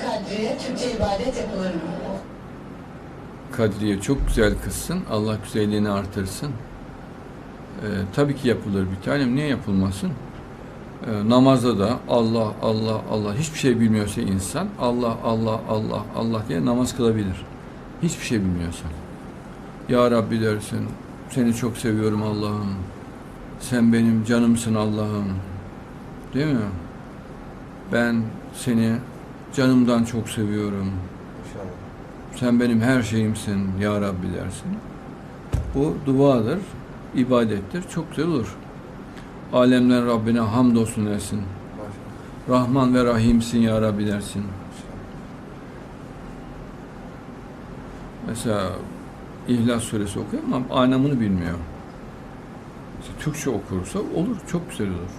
Kadriye Türkçe ibadet yapılır mı? Kadriye çok güzel kızsın. Allah güzelliğini artırsın. Ee, tabii ki yapılır bir tanem. Niye yapılmasın? Ee, namazda da Allah, Allah, Allah hiçbir şey bilmiyorsa insan Allah, Allah, Allah, Allah diye namaz kılabilir. Hiçbir şey bilmiyorsa. Ya Rabbi dersin. Seni çok seviyorum Allah'ım. Sen benim canımsın Allah'ım. Değil mi? Ben seni canımdan çok seviyorum. İnşallah. Sen benim her şeyimsin ya Rabbi dersin. Bu duadır, ibadettir. Çok güzel olur. Alemler Rabbine hamdolsun dersin. Maşallah. Rahman ve Rahimsin ya Rabbi dersin. Mesela İhlas suresi okuyor ama anlamını bilmiyor. İşte Türkçe okursa olur, çok güzel olur.